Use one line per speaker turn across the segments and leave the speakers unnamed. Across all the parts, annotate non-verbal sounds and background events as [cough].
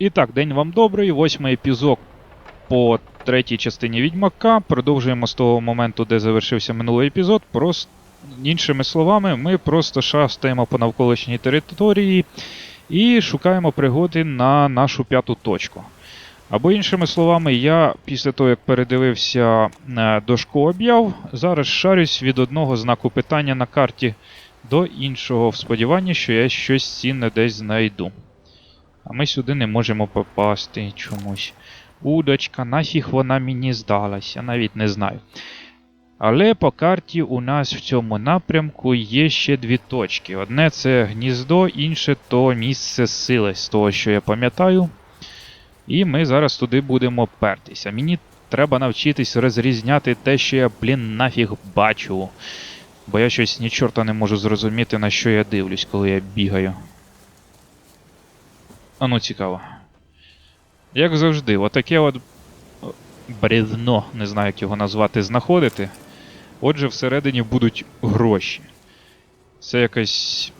І так, день вам добрий, восьмий епізод по третій частині Відьмака. Продовжуємо з того моменту, де завершився минулий епізод. Просто, іншими словами, ми просто шастаємо по навколишній території і шукаємо пригоди на нашу п'яту точку. Або іншими словами, я після того, як передивився е, дошку об'яв, зараз шарюсь від одного знаку питання на карті до іншого в сподіванні, що я щось цінне десь знайду. А ми сюди не можемо попасти чомусь. Удочка, нафіг вона мені здалася, навіть не знаю. Але по карті у нас в цьому напрямку є ще дві точки. Одне це гніздо, інше то місце сили, з того, що я пам'ятаю. І ми зараз туди будемо пертися. Мені треба навчитись розрізняти те, що я, блін, нафіг бачу. Бо я щось ні чорта не можу зрозуміти, на що я дивлюсь, коли я бігаю. А ну цікаво. Як завжди, отаке от бревно, не знаю, як його назвати, знаходити. Отже, всередині будуть гроші. Це якась.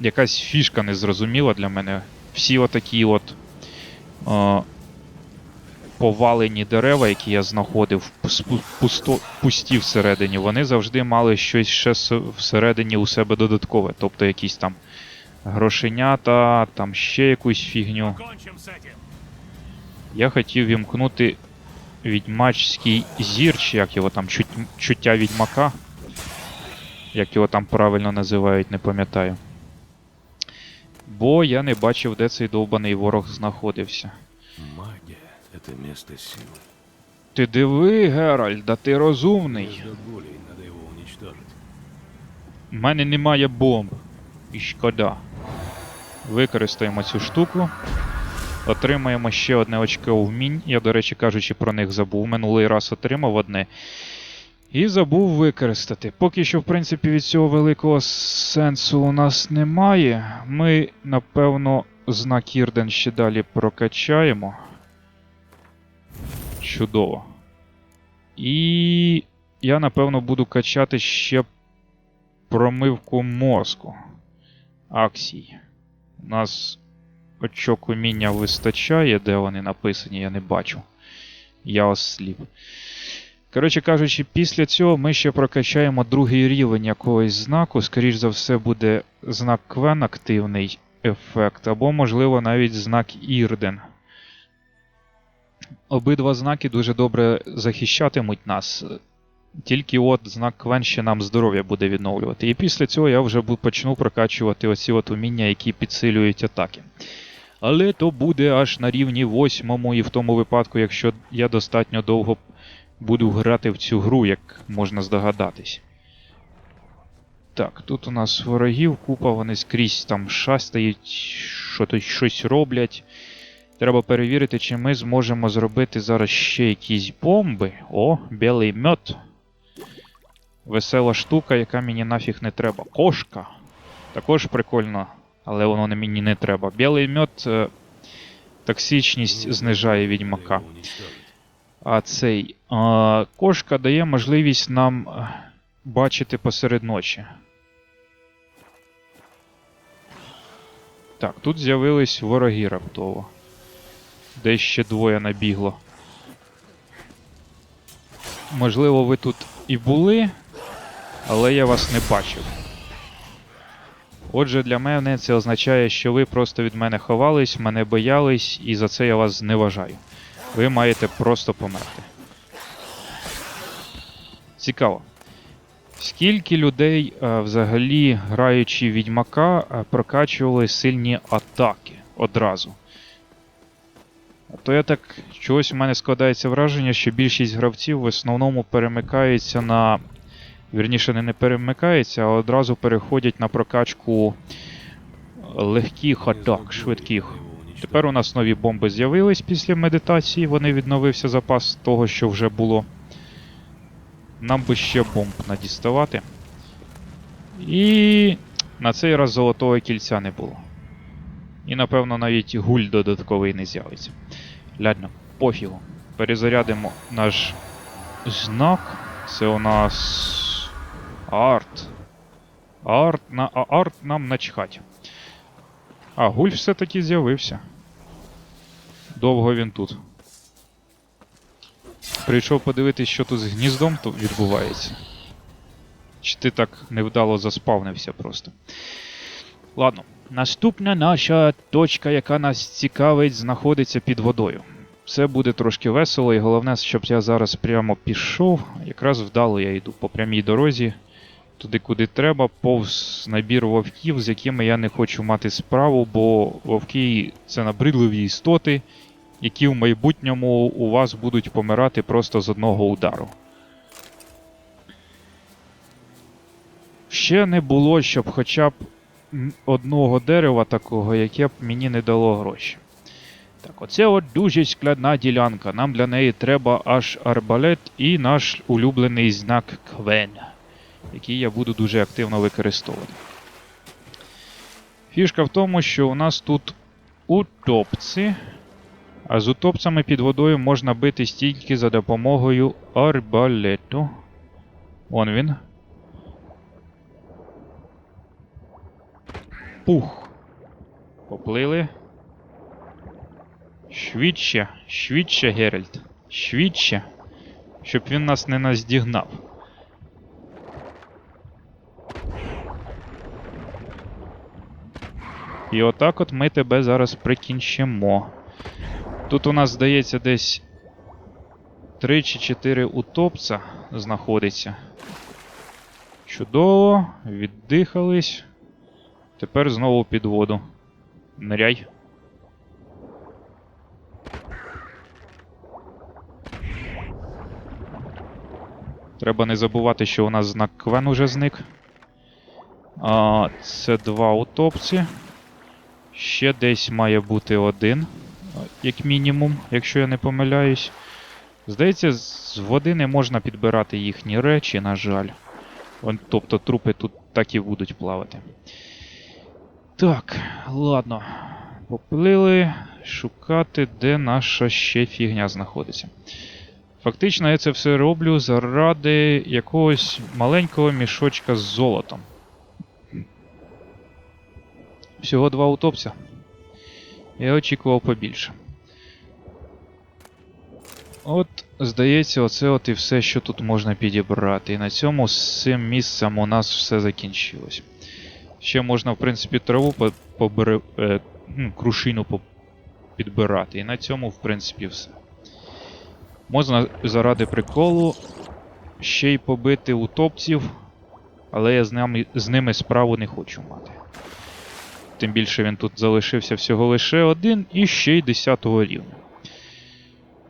якась фішка незрозуміла для мене. Всі отакі от. О, повалені дерева, які я знаходив, пус- пусто, пусті всередині, вони завжди мали щось ще всередині у себе додаткове. Тобто якісь там грошенята, там ще якусь фігню.
Кончим с этим.
Я хотів вімкнути відьмачський зір, чи як його там, чут, чуття відьмака. Як його там правильно називають, не пам'ятаю. Бо я не бачив, де цей довбаний ворог знаходився.
Магия — это место силы.
Ти диви, Геральт, да ти розумний.
Ждет болей, надо его уничтожить.
У мене немає бомб. І шкода. Використаємо цю штуку. Отримаємо ще одне очко вмінь. Я, до речі, кажучи, про них забув. Минулий раз отримав одне. І забув використати. Поки що, в принципі, від цього великого сенсу у нас немає. Ми, напевно, знак Ірден ще далі прокачаємо. Чудово. І я, напевно, буду качати ще промивку мозку. Аксій. У нас очок уміння вистачає, де вони написані, я не бачу. Я осліп. Коротше кажучи, після цього ми ще прокачаємо другий рівень якогось знаку. Скоріш за все, буде знак Квен активний ефект, або, можливо, навіть знак Ірден. Обидва знаки дуже добре захищатимуть нас. Тільки от знак Квен ще нам здоров'я буде відновлювати. І після цього я вже почну прокачувати оці от уміння, які підсилюють атаки. Але то буде аж на рівні восьмому, і в тому випадку, якщо я достатньо довго буду грати в цю гру, як можна здогадатись. Так, тут у нас ворогів купа, вони скрізь там шастають, що то щось роблять. Треба перевірити, чи ми зможемо зробити зараз ще якісь бомби. О, білий мед. Весела штука, яка мені нафіг не треба. Кошка. Також прикольно, але воно не мені не треба. Білий мед е, токсичність знижає відьмака. А цей е, кошка дає можливість нам е, бачити посеред ночі. Так, тут з'явились вороги раптово. Десь ще двоє набігло. Можливо, ви тут і були, але я вас не бачив. Отже, для мене це означає, що ви просто від мене ховались, мене боялись, і за це я вас зневажаю. Ви маєте просто померти. Цікаво. Скільки людей е, взагалі, граючи відьмака, е, прокачували сильні атаки одразу? То я так чогось у мене складається враження, що більшість гравців в основному перемикаються на. Вірніше, не, перемикаються, а одразу переходять на прокачку легких атак, швидких. Тепер у нас нові бомби з'явились після медитації, вони відновився запас того, що вже було. Нам би ще бомб надіставати. І на цей раз золотого кільця не було. І напевно навіть гуль додатковий не з'явиться. Ладно, пофігу. Перезарядимо наш знак. Це у нас арт. Арт, на, арт нам начхать. А, гуль все-таки з'явився. довго він тут. Прийшов подивитись, що тут з гніздом то відбувається. Чи ти так невдало заспавнився просто. Ладно. Наступна наша точка, яка нас цікавить, знаходиться під водою. Все буде трошки весело, і головне, щоб я зараз прямо пішов. Якраз вдало я йду по прямій дорозі, туди, куди треба, повз набір вовків, з якими я не хочу мати справу, бо вовки це набридливі істоти, які в майбутньому у вас будуть помирати просто з одного удару. Ще не було, щоб хоча б одного дерева такого, яке б мені не дало гроші. Так, оце от дуже складна ділянка. Нам для неї треба аж арбалет і наш улюблений знак Квен, який я буду дуже активно використовувати. Фішка в тому, що у нас тут утопці, а з утопцями під водою можна битись тільки за допомогою арбалету. Вон він. Пух. Поплили. Швидше, швидше, Геральт. Швидше. Щоб він нас не наздігнав. І отак от ми тебе зараз прикінчимо. Тут у нас, здається, десь 3 чи 4 утопця знаходиться. Чудово, віддихались. Тепер знову під воду. Ниряй. Треба не забувати, що у нас знак Квен уже зник. А, це два утопці. Ще десь має бути один, як мінімум, якщо я не помиляюсь. Здається, з води не можна підбирати їхні речі, на жаль. Тобто трупи тут так і будуть плавати. Так, ладно. Поплили шукати, де наша ще фігня знаходиться. Фактично, я це все роблю заради якогось маленького мішочка з золотом. Всього два утопця. Я очікував побільше. От, здається, оце от і все, що тут можна підібрати. І на цьому з цим місцем у нас все закінчилось. Ще можна, в принципі, траву по- побере, е, ну, крушину по- підбирати. І на цьому, в принципі, все. Можна заради приколу ще й побити утопців, але я з ними, з ними справу не хочу мати. Тим більше він тут залишився всього лише один і ще й 10 рівня.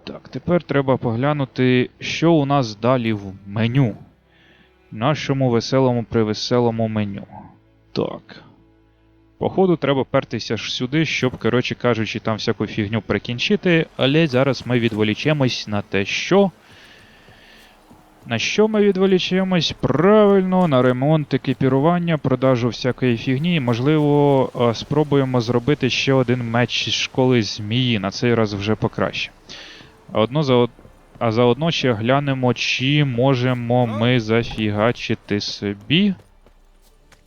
Так, тепер треба поглянути, що у нас далі в меню. Нашому веселому привеселому меню. Так. Походу, треба пертися ж сюди, щоб, коротше кажучи, там всяку фігню прикінчити, але зараз ми відволічемось на те, що. На що ми відволічемось? Правильно, на ремонт екіпірування, продажу всякої фігні, можливо, е, спробуємо зробити ще один меч з школи змії, на цей раз вже покраще. А, одно за... од- а заодно ще глянемо, чи можемо ми зафігачити собі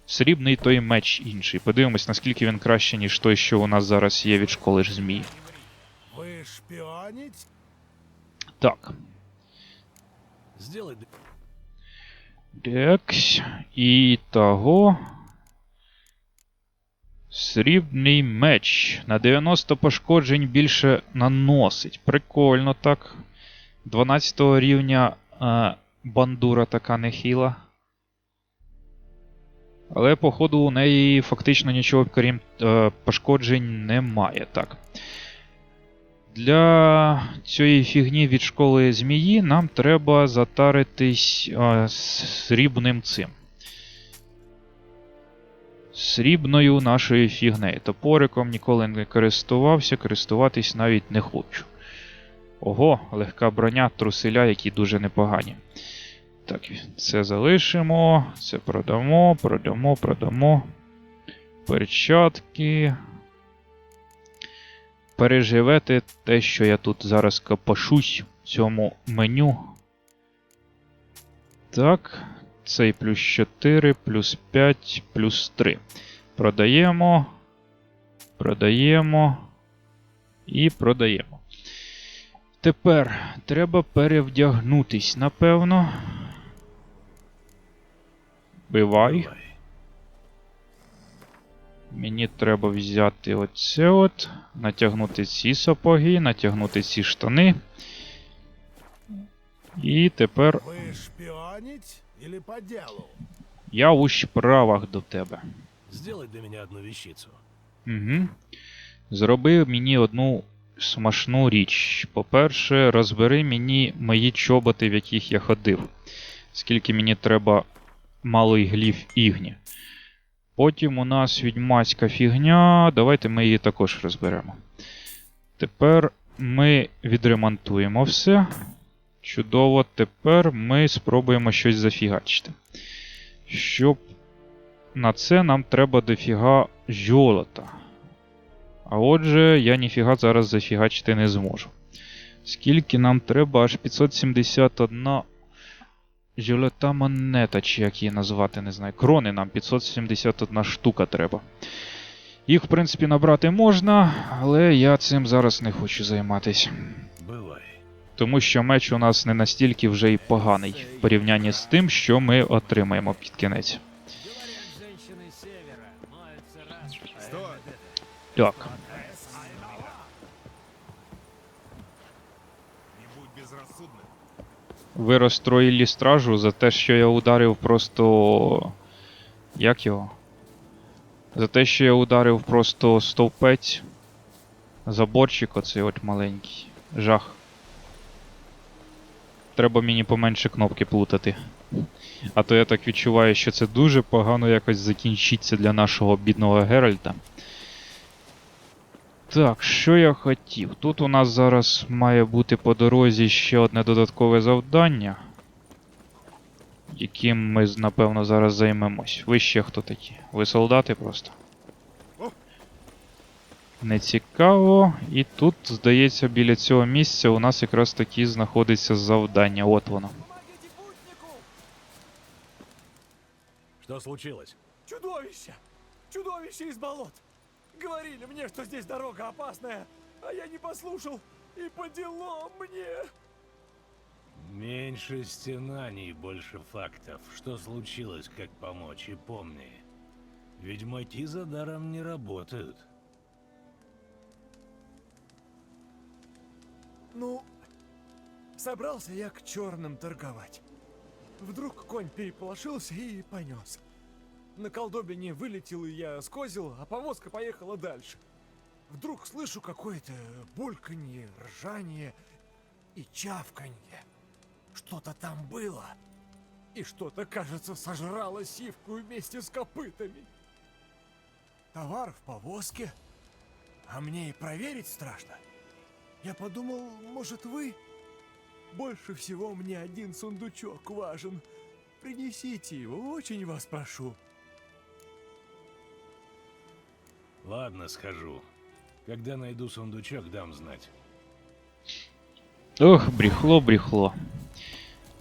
срібний той меч інший. Подивимось, наскільки він краще, ніж той, що у нас зараз є від школи ж змії.
Вы шпионите?
Так.
Сделай...
Декс. І того. Срібний меч. На 90 пошкоджень більше наносить. Прикольно так. 12 рівня е, бандура така нехіла. Але, походу, у неї фактично нічого, крім е, пошкоджень, немає. Так. Для цієї фігні від школи змії нам треба затаритись срібним цим. Срібною нашою фігнею. Топориком ніколи не користувався, користуватись навіть не хочу. Ого, легка броня, труселя, які дуже непогані. Так, це залишимо, це продамо, продамо, продамо. Перчатки переживете те, що я тут зараз копошусь в цьому меню. Так, цей плюс 4, плюс 5, плюс 3. Продаємо. Продаємо. І продаємо. Тепер треба перевдягнутись, напевно. Бивай. Мені треба взяти оце от, натягнути ці сапоги, натягнути ці штани. І тепер я у справах до тебе.
Сделай для меня одну вещицу.
Угу. Зроби мені одну смачну річ. По-перше, розбери мені мої чоботи, в яких я ходив. Скільки мені треба малий гліф ігні. Потім у нас відьмацька фігня. Давайте ми її також розберемо. Тепер ми відремонтуємо все. Чудово, тепер ми спробуємо щось зафігачити. Щоб на це нам треба дофіга золота. А отже, я ніфіга зараз зафігачити не зможу. Скільки нам треба аж 571 золота монета, чи як її назвати, не знаю. Крони нам 571 штука треба. Їх, в принципі, набрати можна, але я цим зараз не хочу займатися. Тому що меч у нас не настільки вже й поганий в порівнянні з тим, що ми отримаємо під кінець. Так. Ви розстроїли стражу за те, що я ударив просто. Як його? За те, що я ударив просто стовпець. Заборчик оцей от маленький. Жах. Треба мені поменше кнопки плутати. А то я так відчуваю, що це дуже погано якось закінчиться для нашого бідного Геральта. Так, що я хотів? Тут у нас зараз має бути по дорозі ще одне додаткове завдання, яким ми, напевно, зараз займемось. Ви ще хто такі? Ви солдати просто? Не цікаво. І тут, здається, біля цього місця у нас якраз таки знаходиться завдання. От воно.
Что случилось?
Чудовище! Чудовище из болот! Говорили мне, что здесь дорога опасная, а я не послушал. И по делам мне!
Меньше стенаний, больше фактов. Что случилось, как помочь, и помни. Ведьмаки за даром не работают.
Ну, собрался я к черным торговать. Вдруг конь переполошился и понес. На колдобине вылетел и я с козел, а повозка поехала дальше. Вдруг слышу какое-то бульканье, ржание и чавканье. Что-то там было. И что-то, кажется, сожрало сивку вместе с копытами. Товар в повозке, а мне и проверить страшно. Я подумал, может вы? Больше всего мне один сундучок важен. Принесите его, очень вас прошу.
Ладно, схожу. Когда найду сундучок, дам знать.
Ох, брехло, брехло.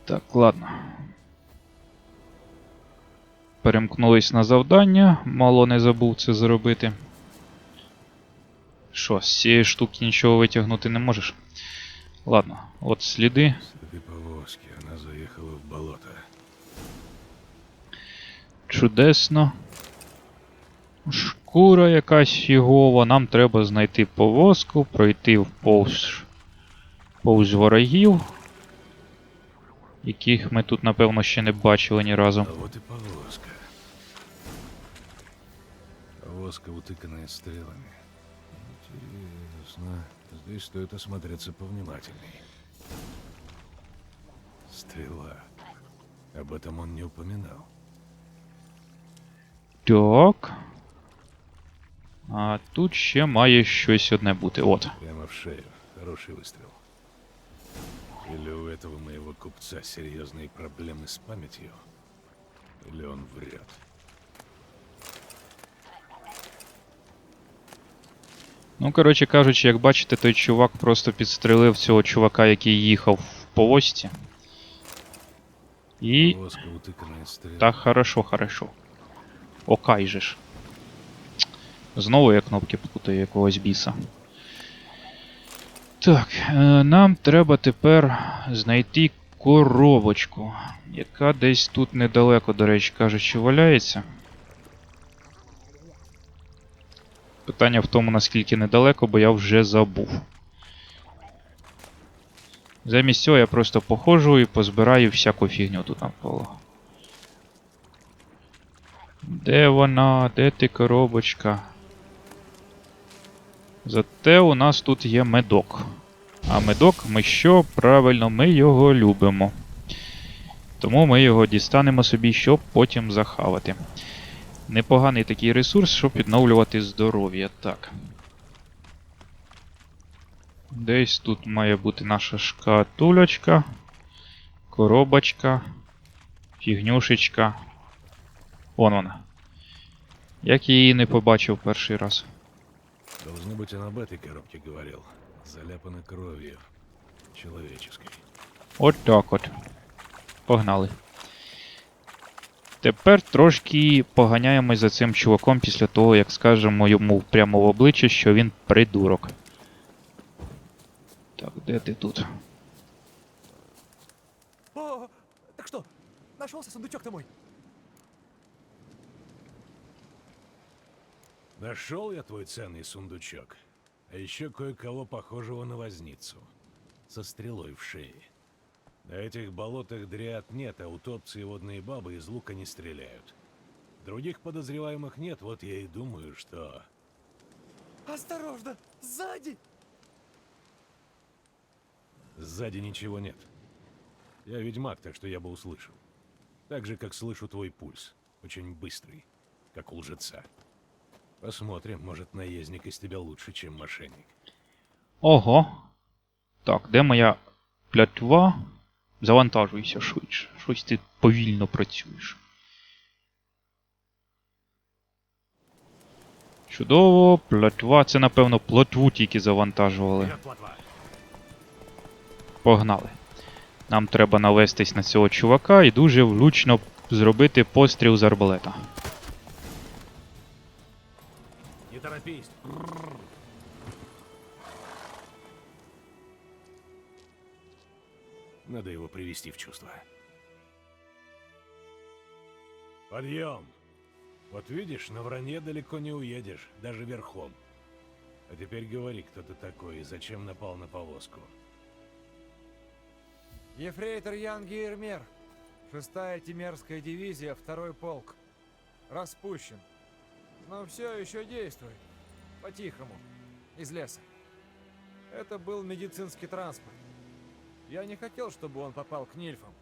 Так, ладно. Перемкнулись на завдання, мало не забув це зробити. Що, з цієї штуки нічого витягнути не можеш? Ладно, от сліди.
Следы повозки, она заехала в болото.
Чудесно. Шкура якась фігова. Нам треба знайти повозку, пройти в повз, повз ворогів, яких ми тут, напевно, ще не бачили ні разу.
А вот и повозка. Повозка, утыканная стрелами. Интересно. Здесь стоит осмотреться повнимательней. Стрела. Об этом он не упоминал.
Так. А тут ще має щось одне бути. От.
Прямо в шею. Хороший выстрел. Или у этого моего купца серьезные проблемы с памятью? Или он врет?
Ну, коротше кажучи, як бачите, той чувак просто підстрелив цього чувака, який їхав в повозці. І.
Повозка, утыканная стрелами.
Так, хорошо, хорошо. Окай же ж. Знову я кнопки плутаю якогось біса. Так, е, нам треба тепер знайти коробочку, яка десь тут недалеко, до речі, кажучи, валяється. Питання в тому, наскільки недалеко, бо я вже забув. Замість цього я просто походжу і позбираю всяку фігню тут навколо. Де вона? Де ти коробочка? Зате у нас тут є медок. А медок ми що? Правильно, ми його любимо. Тому ми його дістанемо собі, щоб потім захавати. Непоганий такий ресурс, щоб відновлювати здоров'я. Так. Десь тут має бути наша шкатулечка, коробочка, фігнюшечка. Вон вона. Як я її не побачив перший раз.
Должно быть, он об этой коробке говорил. Заляпана кровью. Человеческой.
От так от. Погнали. Тепер трошки поганяємось за цим чуваком після того, як скажемо йому прямо в обличчя, що він придурок. Так, де ти тут?
О, так что, нашелся сундучок-то мой?
Нашел я твой ценный сундучок. А еще кое-кого похожего на возницу. Со стрелой в шее. На этих болотах дриад нет, а утопцы и водные бабы из лука не стреляют. Других подозреваемых нет, вот я и думаю, что...
Осторожно, сзади!
Сзади ничего нет. Я ведьмак, так что я бы услышал. Так же, как слышу твой пульс. Очень быстрый, как у лжеца. Посмотрим, может, наездник из тебя лучше, чем мошенник.
Ого. Так, де моя плятва? Завантажуйся швидше. Щось ти повільно працюєш. Чудово, платва. Це, напевно, плотву тільки завантажували. Погнали. Нам треба навестись на цього чувака і дуже влучно зробити постріл з арбалета.
Торопись. Надо его привести в чувство. Подъем! Вот видишь, на вранье далеко не уедешь, даже верхом. А теперь говори, кто ты такой и зачем напал на повозку.
Ефрейтор Ян Гейрмер. Шестая Тимерская дивизия, второй полк. Распущен. Но все еще действует. По-тихому. Из леса. Это был медицинский транспорт. Я не хотел, чтобы он попал к нильфам.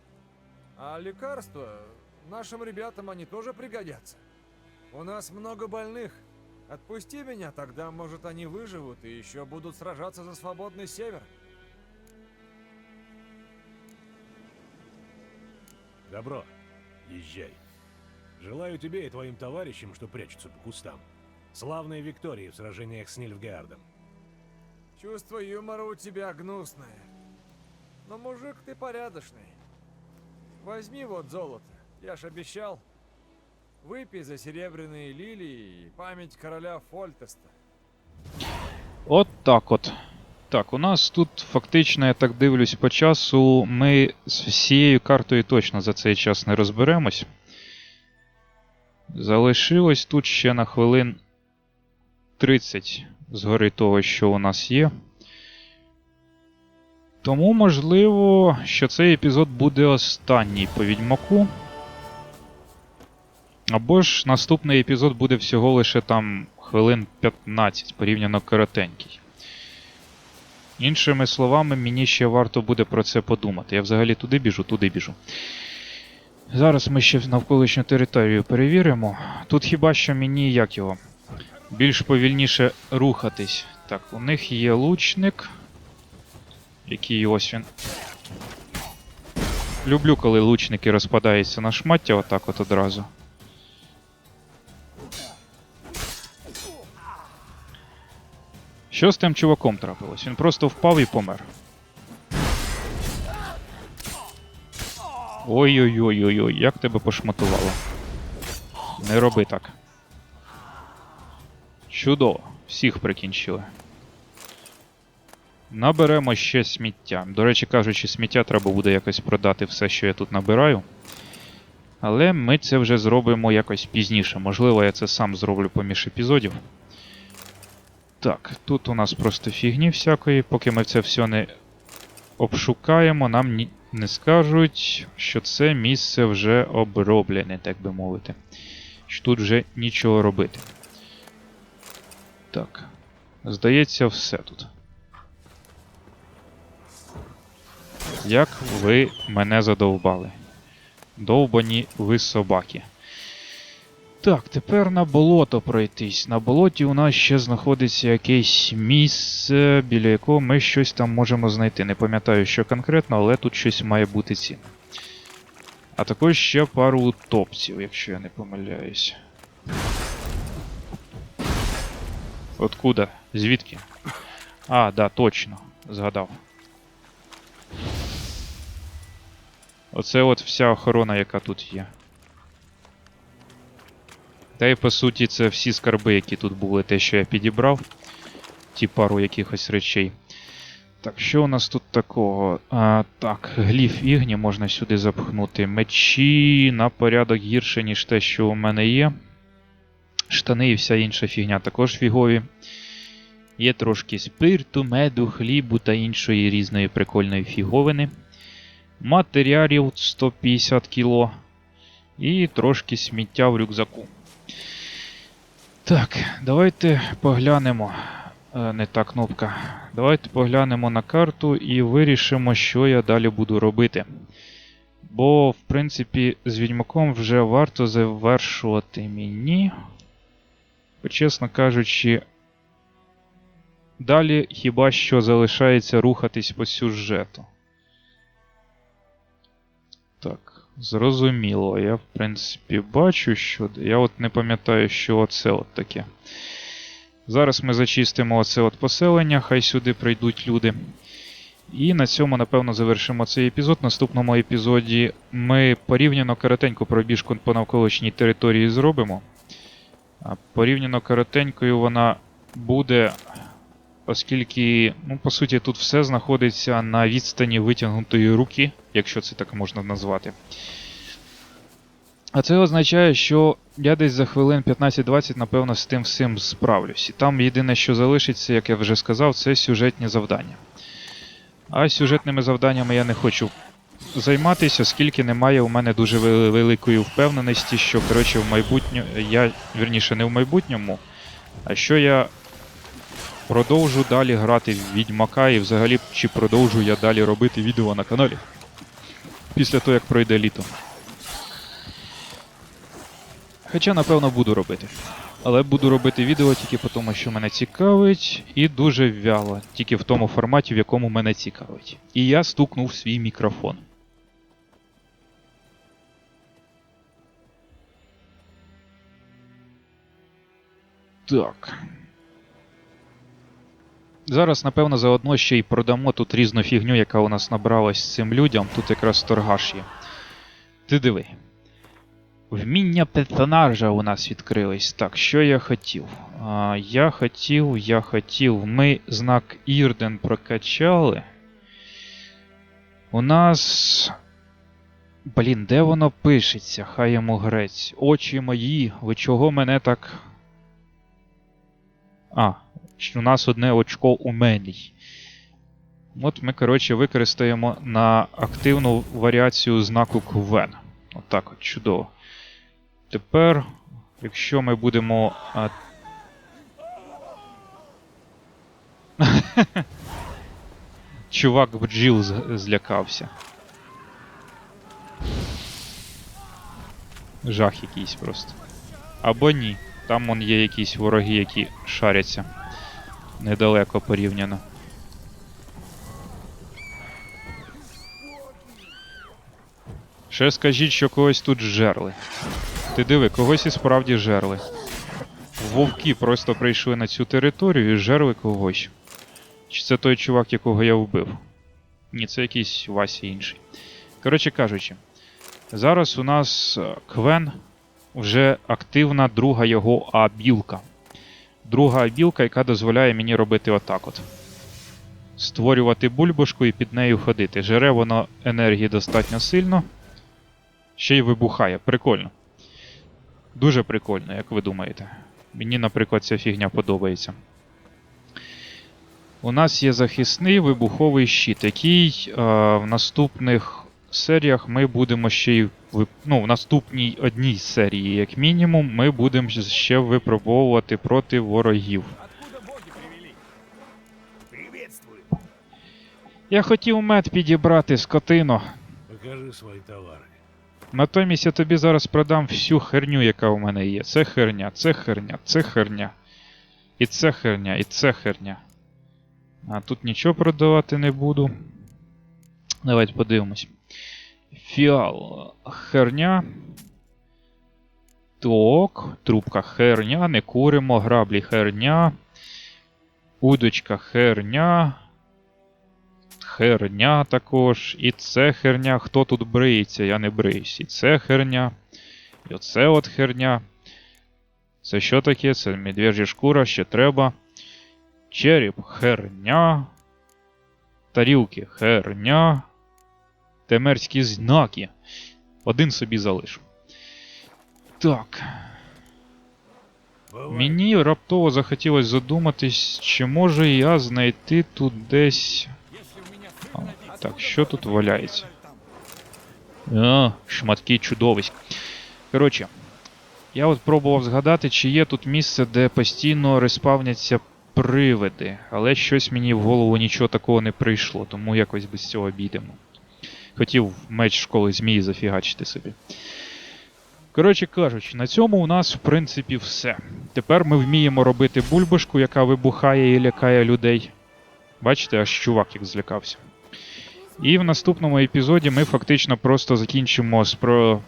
А лекарства нашим ребятам они тоже пригодятся. У нас много больных. Отпусти меня, тогда, может, они выживут и еще будут сражаться за свободный север.
Добро, езжай. Желаю тебе и твоим товарищам, что прячутся по кустам. Славной Виктории в сражениях с Нильфгаардом.
Чувство юмора у тебя гнусное. Но мужик ты порядочный. Возьми вот золото, я ж обещал. Выпей за серебряные лилии и память короля Фольтеста.
От так от. Так, у нас тут фактично, я так дивлюсь по часу, ми з всією картою точно за цей час не розберемось. Залишилось тут ще на хвилин 30 згори того, що у нас є. Тому, можливо, що цей епізод буде останній по відьмаку. Або ж наступний епізод буде всього лише там хвилин 15, порівняно коротенький. Іншими словами, мені ще варто буде про це подумати. Я взагалі туди біжу, туди біжу. Зараз ми ще навколишню територію перевіримо. Тут хіба що мені як його? Більш повільніше рухатись. Так, у них є лучник. Який ось він. Люблю, коли лучники розпадаються на шмаття отак от одразу. Що з тим чуваком трапилось? Він просто впав і помер. Ой-ой-ой-ой-ой, як тебе пошматувало. Не роби так. Чудово, всіх прикінчили. Наберемо ще сміття. До речі, кажучи, сміття треба буде якось продати все, що я тут набираю. Але ми це вже зробимо якось пізніше. Можливо, я це сам зроблю поміж епізодів. Так, тут у нас просто фігні всякої. Поки ми це все не обшукаємо, нам ні... не скажуть, що це місце вже оброблене, так би мовити. Що тут вже нічого робити. Так. Здається, все тут. Як ви мене задовбали? Довбані ви собаки. Так, тепер на болото пройтись. На болоті у нас ще знаходиться якесь місце, біля якого ми щось там можемо знайти. Не пам'ятаю, що конкретно, але тут щось має бути цінне. А також ще пару утопців, якщо я не помиляюсь. Откуда? Звідки? А, да, точно. Згадав. Оце от вся охорона, яка тут є. Та й по суті, це всі скарби, які тут були, те, що я підібрав. Ті пару якихось речей. Так, що у нас тут такого? А, так, гліф ігні можна сюди запхнути. Мечі на порядок гірше, ніж те, що у мене є. Штани і вся інша фігня також фігові. Є трошки спирту, меду, хлібу та іншої різної прикольної фіговини. Матеріалів 150 кг. І трошки сміття в рюкзаку. Так, давайте поглянемо. Е, Не та кнопка. Давайте поглянемо на карту і вирішимо, що я далі буду робити. Бо, в принципі, з відьмаком вже варто завершувати мені. Бо, чесно кажучи, далі хіба що залишається рухатись по сюжету. Так, зрозуміло. Я, в принципі, бачу, що. Я от не пам'ятаю, що оце от таке. Зараз ми зачистимо оце от поселення, хай сюди прийдуть люди. І на цьому, напевно, завершимо цей епізод. В наступному епізоді ми порівняно коротеньку пробіжку по навколишній території зробимо. Порівняно коротенькою вона буде, оскільки, ну, по суті, тут все знаходиться на відстані витягнутої руки, якщо це так можна назвати. А це означає, що я десь за хвилин 15-20, напевно, з тим всім справлюсь. І там єдине, що залишиться, як я вже сказав, це сюжетні завдання. А сюжетними завданнями я не хочу займатися, оскільки немає у мене дуже великої впевненості, що, коротше, в майбутньому. Я, вірніше, не в майбутньому, а що я продовжу далі грати в Відьмака і взагалі чи продовжу я далі робити відео на каналі. Після того, як пройде літо. Хоча, напевно, буду робити. Але буду робити відео тільки по тому, що мене цікавить, і дуже вяло, тільки в тому форматі, в якому мене цікавить. І я стукнув свій мікрофон. Так. Зараз, напевно, заодно ще й продамо тут різну фігню, яка у нас набралась цим людям. Тут якраз торгаш є. Ти диви. Вміння персонажа у нас відкрились. Так, що я хотів? А, я хотів, я хотів. Ми знак Ірден прокачали. У нас. Блін, де воно пишеться? Хай йому грець. Очі мої, ви чого мене так. А, що у нас одне очко уменій. От ми, коротше, використаємо на активну варіацію знаку Квен. Отак от, чудово. Тепер, якщо ми будемо. А... [laughs] Чувак бджіл з- злякався. Жах якийсь просто. Або ні. Там вон є якісь вороги, які шаряться. Недалеко порівняно. Ще скажіть, що когось тут жерли. Ти диви, когось і справді жерли. Вовки просто прийшли на цю територію і жерли когось. Чи це той чувак, якого я вбив? Ні, це якийсь Вася інший. Коротше кажучи, зараз у нас е, Квен вже активна друга його абілка. Друга абілка, яка дозволяє мені робити отак от. створювати бульбашку і під нею ходити. Жере воно енергії достатньо сильно. Ще й вибухає. Прикольно. Дуже прикольно, як ви думаєте. Мені, наприклад, ця фігня подобається. У нас є захисний вибуховий щит, який е, в наступних серіях ми будемо ще й ну, в наступній одній серії, як мінімум, ми будемо ще випробовувати проти ворогів. Я хотів мед підібрати, скотино.
Покажи свои товары.
Натомість я тобі зараз продам всю херню, яка у мене є. Це херня, це херня, це херня. І це херня, і це херня. А тут нічого продавати не буду. Давайте подивимось. Фіал. Херня. Ток. Трубка херня. Не куримо. Граблі херня. Удочка херня. Херня також. І це херня. Хто тут бриється? Я не бриюсь. І це херня. І оце от херня. Це що таке? Це медвежя шкура, ще треба. Череп херня. Тарілки херня. Темерські знаки. Один собі залишу. Так. Мені раптово захотілося задуматись, чи можу я знайти тут десь. А, так, що тут валяється? А, шматки чудовиськ. Коротше, я от пробував згадати, чи є тут місце, де постійно респавняться привиди, але щось мені в голову нічого такого не прийшло, тому якось без цього обійдемо. Хотів меч школи змії зафігачити собі. Коротше кажучи, на цьому у нас в принципі все. Тепер ми вміємо робити бульбашку, яка вибухає і лякає людей. Бачите, аж чувак як злякався. І в наступному епізоді ми фактично просто закінчимо з про.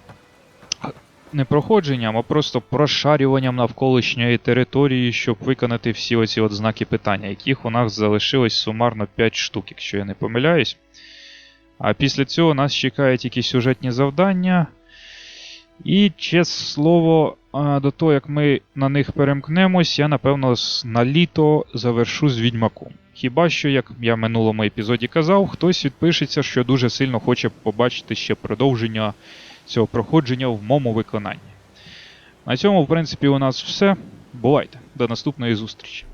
Не проходженням, а просто прошарюванням навколишньої території, щоб виконати всі оці от знаки питання, яких у нас залишилось сумарно 5 штук, якщо я не помиляюсь. А після цього нас чекають тільки сюжетні завдання. І, чесне слово, до того, як ми на них перемкнемось, я напевно на літо завершу з відьмаком. Хіба що, як я в минулому епізоді казав, хтось відпишеться, що дуже сильно хоче побачити ще продовження цього проходження в моєму виконанні. На цьому, в принципі, у нас все. Бувайте. До наступної зустрічі.